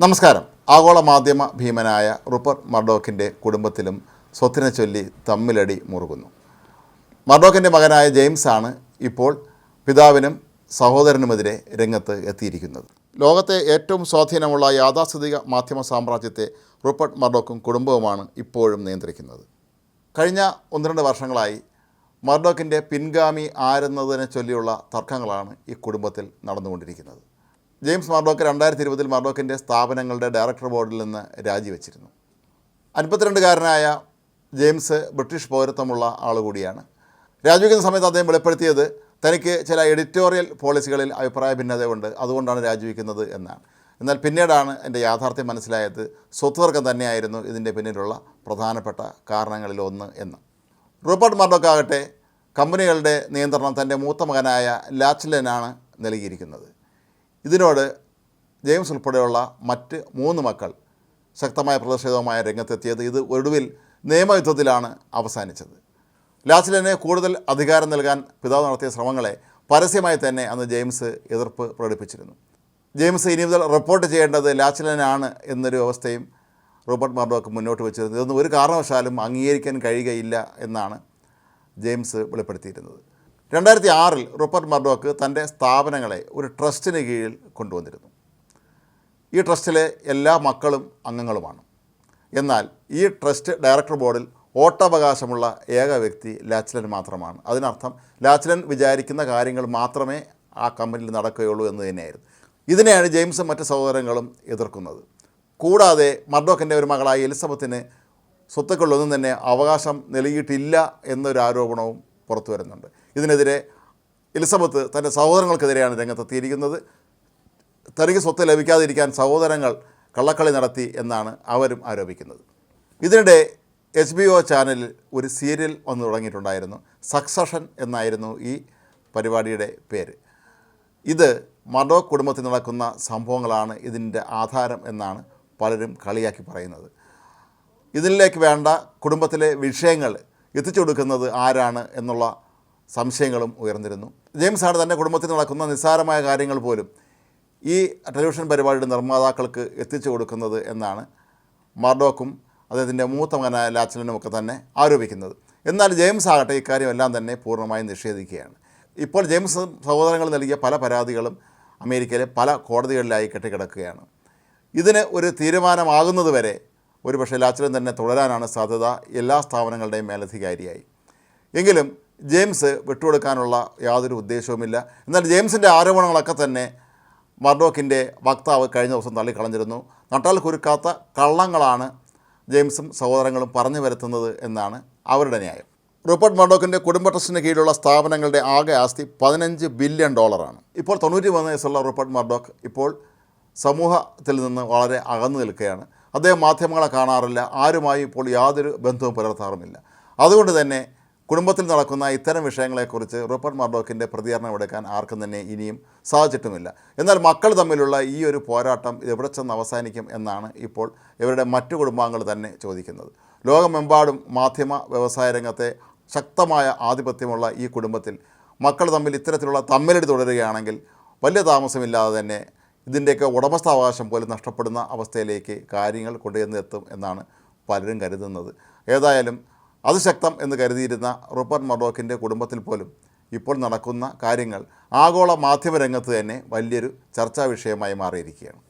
നമസ്കാരം. ആഗോള മാധ്യമ ഭീമനായ റുപ്പർ മർഡോക്കിന്റെ കുടുംബത്തിലും സ്വത്തിനെ ചൊല്ലി തമ്മിലടി മുറുകുന്നു. മർഡോക്കിന്റെ മകനായ ജെയിംസ് ആണ് ഇപ്പോൾ പിതാവിനും സഹോദരനുമെതിരെ രംഗത്ത് എത്തിയിരിക്കുന്നത്. ലോകത്തെ ഏറ്റവും സ്വാധീനമുള്ള യാഥാസ്ഥിതിക മാധ്യമ സാമ്രാജ്യത്തെ റുപ്പർട്ട് മർഡോക്കും കുടുംബവുമാണ് ഇപ്പോഴും നിയന്ത്രിക്കുന്നത്. കഴിഞ്ഞ ഒന്ന് രണ്ട് വർഷങ്ങളായി മർഡോക്കിന്റെ പിൻഗാമി ആരെന്നതിനെ ചൊല്ലിയുള്ള തർക്കങ്ങളാണ് ഈ കുടുംബത്തിൽ നടന്നുകൊണ്ടിരിക്കുന്നത്. ജെയിംസ് മാർഡോക്ക് രണ്ടായിരത്തി ഇരുപതിൽ മാർഡോക്കിന്റെ സ്ഥാപനങ്ങളുടെ ഡയറക്ടർ ബോർഡിൽ നിന്ന് രാജിവെച്ചിരുന്നു. അൻപത്തിരണ്ടുകാരനായ ജെയിംസ് ബ്രിട്ടീഷ് പൗരത്വമുള്ള ആൾ കൂടിയാണ്. രാജിവെക്കുന്ന സമയത്ത് അദ്ദേഹം വെളിപ്പെടുത്തിയത് തനിക്ക് ചില എഡിറ്റോറിയൽ പോളിസികളിൽ അഭിപ്രായ ഭിന്നതയുണ്ട് അതുകൊണ്ടാണ് രാജിവെക്കുന്നത് എന്നാണ്. എന്നാൽ പിന്നീടാണ് എന്റെ യാഥാർത്ഥ്യം മനസ്സിലായത് സ്വത്തുവർക്കം തന്നെയായിരുന്നു ഇതിന്റെ പിന്നിലുള്ള പ്രധാനപ്പെട്ട കാരണങ്ങളിൽ ഒന്ന് എന്ന്. റൂപ്പർട്ട് മർഡോക്ക് ആകട്ടെ കമ്പനികളുടെ നിയന്ത്രണം തന്റെ മൂത്ത മകനായ ലാച്ലനാണ് നൽകിയിരിക്കുന്നത്. ഇതിനോട് ജെയിംസ് ഉൾപ്പെടെയുള്ള മറ്റ് മൂന്ന് മക്കൾ ശക്തമായ പ്രതിഷേധവുമായ രംഗത്തെത്തിയത് ഇത് ഒടുവിൽ നിയമയുദ്ധത്തിലാണ് അവസാനിച്ചത്. ലാച്ലന് കൂടുതൽ അധികാരം നൽകാൻ പിതാവ് നടത്തിയ ശ്രമങ്ങളെ പരസ്യമായി തന്നെ അന്ന് ജെയിംസ് എതിർപ്പ് പ്രകടിപ്പിച്ചിരുന്നു. ജെയിംസ് ഇനി മുതൽ റിപ്പോർട്ട് ചെയ്യേണ്ടത് ലാച്ലനാണ് എന്നൊരു അവസ്ഥയും റോബർട്ട് മർഡോക്ക് മുന്നോട്ട് വെച്ചിരുന്നത്. ഇതൊന്നും ഒരു കാരണവശാലും അംഗീകരിക്കാൻ കഴിയുകയില്ല എന്നാണ് ജെയിംസ് വെളിപ്പെടുത്തിയിരുന്നത്. രണ്ടായിരത്തി ആറിൽ റൂപ്പർട്ട് മർഡോക്ക് തന്റെ സ്ഥാപനങ്ങളെ ഒരു ട്രസ്റ്റിന് കീഴിൽ കൊണ്ടുവന്നിരുന്നു. ഈ ട്രസ്റ്റിലെ എല്ലാ മക്കളും അംഗങ്ങളുമാണ്. എന്നാൽ ഈ ട്രസ്റ്റ് ഡയറക്ടർ ബോർഡിൽ വോട്ടവകാശമുള്ള ഏക വ്യക്തി ലാച്ലൻ മാത്രമാണ്. അതിനർത്ഥം ലാച്ലൻ വിചാരിക്കുന്ന കാര്യങ്ങൾ മാത്രമേ ആ കമ്പനിയിൽ നടക്കുകയുള്ളൂ എന്ന് തന്നെയായിരുന്നു. ഇതിനെയാണ് ജെയിംസും മറ്റ് സഹോദരങ്ങളും എതിർക്കുന്നത്. കൂടാതെ മർഡോക്കിന്റെ ഒരു മകളായ എലിസബത്തിന് സ്വത്തുക്കളിലൊന്നും തന്നെ അവകാശം നൽകിയിട്ടില്ല എന്നൊരു ആരോപണവും പുറത്തു വരുന്നുണ്ട്. ഇതിനെതിരെ എലിസബത്ത് തന്റെ സഹോദരങ്ങൾക്കെതിരെയാണ് രംഗത്തെത്തിയിരിക്കുന്നത്. തനിക്ക് സ്വത്ത് ലഭിക്കാതിരിക്കാൻ സഹോദരങ്ങൾ കള്ളക്കളി നടത്തി എന്നാണ് അവരും ആരോപിക്കുന്നത്. ഇതിനിടെ എച്ച് ബി ഒ ചാനലിൽ ഒരു സീരിയൽ വന്നു തുടങ്ങിയിട്ടുണ്ടായിരുന്നു. സക്സഷൻ എന്നായിരുന്നു ഈ പരിപാടിയുടെ പേര്. ഇത് മഡോ കുടുംബത്തിൽ നടക്കുന്ന സംഭവങ്ങളാണ് ഇതിന്റെ ആധാരം എന്നാണ് പലരും കളിയാക്കി പറയുന്നത്. ഇതിലേക്ക് വേണ്ട കുടുംബത്തിലെ വിഷയങ്ങൾ എത്തിച്ചു കൊടുക്കുന്നത് ആരാണ് എന്നുള്ള സംശയങ്ങളും ഉയർന്നിരുന്നു. ജെയിംസ് ആണ് തന്റെ കുടുംബത്തിൽ നടക്കുന്ന നിസ്സാരമായ കാര്യങ്ങൾ പോലും ഈ ടെലിവിഷൻ പരിപാടിയുടെ നിർമ്മാതാക്കൾക്ക് എത്തിച്ചു കൊടുക്കുന്നത് എന്നാണ് മാർഡോക്കും അദ്ദേഹത്തിന്റെ മൂത്ത മകനായ ലാച്ചലിനും ഒക്കെ തന്നെ ആരോപിക്കുന്നത്. എന്നാൽ ജെയിംസ് ആകട്ടെ ഇക്കാര്യം എല്ലാം തന്നെ പൂർണമായും നിഷേധിക്കുകയാണ്. ഇപ്പോൾ ജെയിംസ് സഹോദരങ്ങൾ നൽകിയ പല പരാതികളും അമേരിക്കയിലെ പല കോടതികളിലായി കെട്ടിക്കിടക്കുകയാണ്. ഇതിന് ഒരു തീരുമാനമാകുന്നത് വരെ ഒരുപക്ഷെ ലാച്ചലൻ തന്നെ തുടരാനാണ് സാധ്യത എല്ലാ സ്ഥാപനങ്ങളുടെയും മേലധികാരിയായി. എങ്കിലും ജെയിംസ് വിട്ടുകൊടുക്കാനുള്ള യാതൊരു ഉദ്ദേശവുമില്ല. എന്നാൽ ജെയിംസിന്റെ ആരോപണങ്ങളൊക്കെ തന്നെ മർഡോക്കിന്റെ വക്താവ് കഴിഞ്ഞ ദിവസം തള്ളിക്കളഞ്ഞിരുന്നു. നട്ടാൽ കുരുക്കാത്ത കള്ളങ്ങളാണ് ജെയിംസും സഹോദരങ്ങളും പറഞ്ഞു വരുത്തുന്നത് എന്നാണ് അവരുടെ ന്യായം. റൂപ്പർട്ട് മർഡോക്കിന്റെ കുടുംബ ട്രസ്റ്റിന് കീഴിലുള്ള സ്ഥാപനങ്ങളുടെ ആകെ ആസ്തി പതിനഞ്ച് ബില്യൺ ഡോളറാണ്. ഇപ്പോൾ തൊണ്ണൂറ്റി മൂന്ന് വയസ്സുള്ള റൂപ്പർട്ട് മർഡോക്ക് ഇപ്പോൾ സമൂഹത്തിൽ നിന്ന് വളരെ അകന്നു നിൽക്കുകയാണ്. അദ്ദേഹം മാധ്യമങ്ങളെ കാണാറില്ല. ആരുമായി ഇപ്പോൾ യാതൊരു ബന്ധവും പുലർത്താറുമില്ല. അതുകൊണ്ട് തന്നെ കുടുംബത്തിൽ നടക്കുന്ന ഇത്തരം വിഷയങ്ങളെക്കുറിച്ച് റൂപ്പർട്ട് മർഡോക്കിന്റെ പ്രതികരണം എടുക്കാൻ ആർക്കും തന്നെ ഇനിയും സാധിച്ചിട്ടുമില്ല. എന്നാൽ മക്കൾ തമ്മിലുള്ള ഈ ഒരു പോരാട്ടം എവിടെ ചെന്ന് അവസാനിക്കും എന്നാണ് ഇപ്പോൾ ഇവരുടെ മറ്റു കുടുംബാംഗങ്ങൾ തന്നെ ചോദിക്കുന്നത്. ലോകമെമ്പാടും മാധ്യമ വ്യവസായ രംഗത്തെ ശക്തമായ ആധിപത്യമുള്ള ഈ കുടുംബത്തിൽ മക്കൾ തമ്മിൽ ഇത്തരത്തിലുള്ള തമ്മിലടി തുടരുകയാണെങ്കിൽ വലിയ താമസമില്ലാതെ തന്നെ ഇതിന്റെയൊക്കെ ഉടമസ്ഥാവകാശം പോലും നഷ്ടപ്പെടുന്ന അവസ്ഥയിലേക്ക് കാര്യങ്ങൾ കൊണ്ടുചെന്ന് എത്തും എന്നാണ് പലരും കരുതുന്നത്. ഏതായാലും അതിശക്തം എന്ന് കരുതിയിരുന്ന റൂപ്പർട്ട് മർഡോക്കിന്റെ കുടുംബത്തിൽ പോലും ഇപ്പോൾ നടക്കുന്ന കാര്യങ്ങൾ ആഗോള മാധ്യമരംഗത്ത് തന്നെ വലിയൊരു ചർച്ചാ വിഷയമായി മാറിയിരിക്കുകയാണ്.